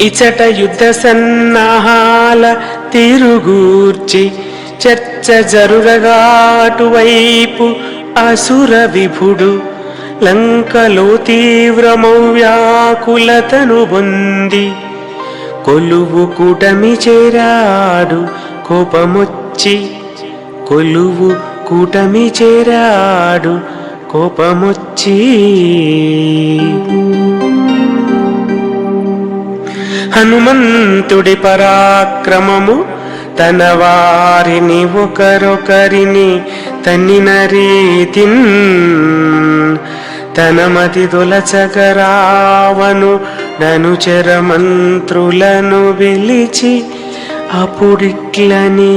ఇచట యుద్ధ సన్నాహాల తిరుగుర్చి చర్చ జరురగాటువైపు అసుర విభుడు లంకలో తీవ్రమౌ వ్యాకులతను పొంది కొలువు కూటమి చేరాడు కోపమొచ్చి కొలువు కూటమి చేరాడు కోపమొచ్చి హనుమంతుడి పరాక్రమము తన వారిని ఒకరొకరిని తన్నిన రీతిన్ తన మతి తొలచగరావను ననుచర మంత్రులను పిలిచి అప్పుడిట్లని